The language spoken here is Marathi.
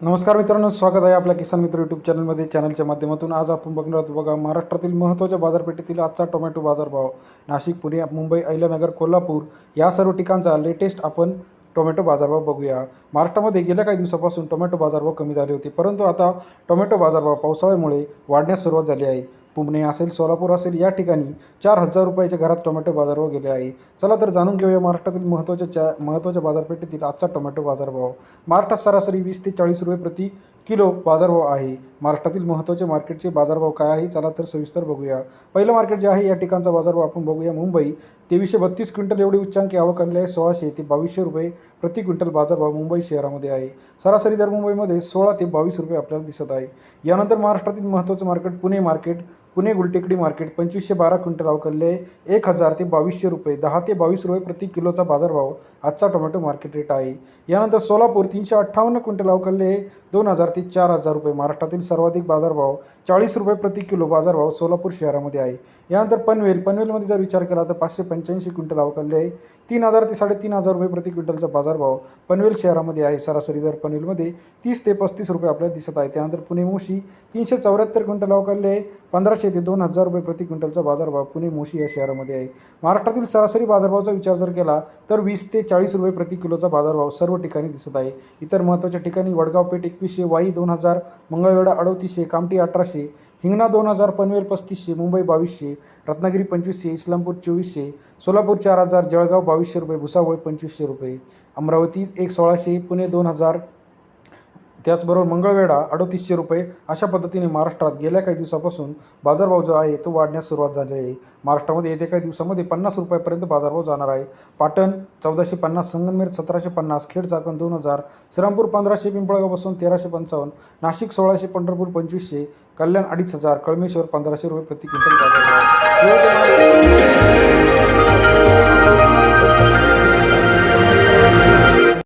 नमस्कार मित्रांनो स्वागत आहे आपल्या किसान मित्र यूट्यूब चॅनलमध्ये चॅनलच्या माध्यमातून. आज आपण बघणार आहोत बघा महाराष्ट्रातील महत्त्वाच्या बाजारपेठेतील आजचा टोमॅटो बाजारभाव. नाशिक पुणे मुंबई अहिल्यानगर कोल्हापूर या सर्व ठिकाणचा लेटेस्ट आपण टोमॅटो बाजारभाव बघूया. महाराष्ट्रामध्ये गेल्या काही दिवसापासून टोमॅटो बाजारभाव कमी झाले होते परंतु आता टोमॅटो बाजारभाव पावसाळ्यामुळे वाढण्यास सुरुवात झाली आहे. पुणे असेल सोलापूर असेल या ठिकाणी चार हजार रुपयाच्या घरात टोमॅटो बाजारभाव गेले आहे. चला तर जाणून घेऊया महाराष्ट्रातील महत्त्वाच्या चा महत्त्वाच्या बाजारपेठेतील आजचा टोमॅटो बाजारभाव. महाराष्ट्रात सरासरी वीस ते चाळीस रुपये प्रति किलो बाजारभाव आहे. महाराष्ट्रातील महत्त्वाचे मार्केटचे बाजारभाव काय आहे चला तर सविस्तर बघूया. पहिलं मार्केट जे आहे या ठिकाणचा बाजारभाव आपण बघूया मुंबई. तेवीसशे बत्तीस क्विंटल एवढी उच्चांकी आवक आलेली आहे सोळाशे ते बावीसशे रुपये प्रति क्विंटल बाजारभाव मुंबई शहरामध्ये आहे. सरासरी दर मुंबईमध्ये सोळा ते बावीस रुपये आपल्याला दिसत आहे. यानंतर महाराष्ट्रातील महत्त्वाचं market Pune market. Pune Gultekdi market पंचवीसशे बारा क्विंटल अवकलले एक हजार ते बावीसशे रुपये. दहा ते बावीस रुपये प्रति किलोचा बाजारभाव आजचा टोमॅटो मार्केट रेट आहे. यानंतर सोलापूर तीनशे अठ्ठावन्न क्विंटल अवकलले दोन हजार ते चार हजार रुपये. महाराष्ट्रातील सर्वाधिक बाजारभाव चाळीस रुपये प्रति किलो बाजारभाव सोलापूर शहरामध्ये आहे. यानंतर पनवेल. पनवेलमध्ये जर विचार केला तर पाचशे पंच्याऐंशी क्विंटल अवकलले आहे तीन हजार ते साडेतीन हजार रुपये प्रति क्विंटलचा बाजारभाव पनवेल शहरामध्ये आहे. सरासरी दर पनवेलमध्ये तीस ते पस्तीस रुपये आपल्याला दिसत आहे. त्यानंतर पुणे मोशी तीनशे चौऱ्याहत्तर क्विंटल अवकालले आहे पंधराशे ते दोन हजार रुपये प्रति क्विंटलचा बाजारभाव पुणे मोशी या शहरामध्ये आहे. महाराष्ट्रातील सरासरी बाजारभावाचा विचार जर केला तर वीस ते चाळीस रुपये प्रति किलोचा बाजारभाव सर्व ठिकाणी दिसत आहे. इतर महत्त्वाच्या ठिकाणी वडगाव पेठ एकवीसशे वाई दोन हजार मंगळवेढा अडतीसशे कामठी अठराशे हिंगणा दोन हजार पनवेल पस्तीसशे मुंबई बावीसशे रत्नागिरी पंचवीसशे इस्लामपूर चोवीसशे सोलापूर चार हजार जळगाव बावीसशे रुपये भुसावळ पंचवीसशे रुपये अमरावती एक सोळाशे पुणे दोन हजार त्याचबरोबर मंगळवेढा अडतीसशे रुपये अशा पद्धतीने महाराष्ट्रात गेल्या काही दिवसापासून बाजारभाव जो आहे. तो वाढण्यास सुरुवात झाली आहे. महाराष्ट्रामध्ये येत्या काही दिवसामध्ये पन्नास रुपयापर्यंत बाजारभाव जाणार आहे. पाटण चौदाशे पन्नास संगमनेर सतराशे पन्नास खेड चाकण दोन हजार श्रीरामपूर पंधराशे पिंपळगावपासून तेराशे पंचावन्न नाशिक सोळाशे पंढरपूर पंचवीसशे कल्याण अडीच हजार कळमेश्वर पंधराशे रुपये प्रति क्विंटल बाजारभाव.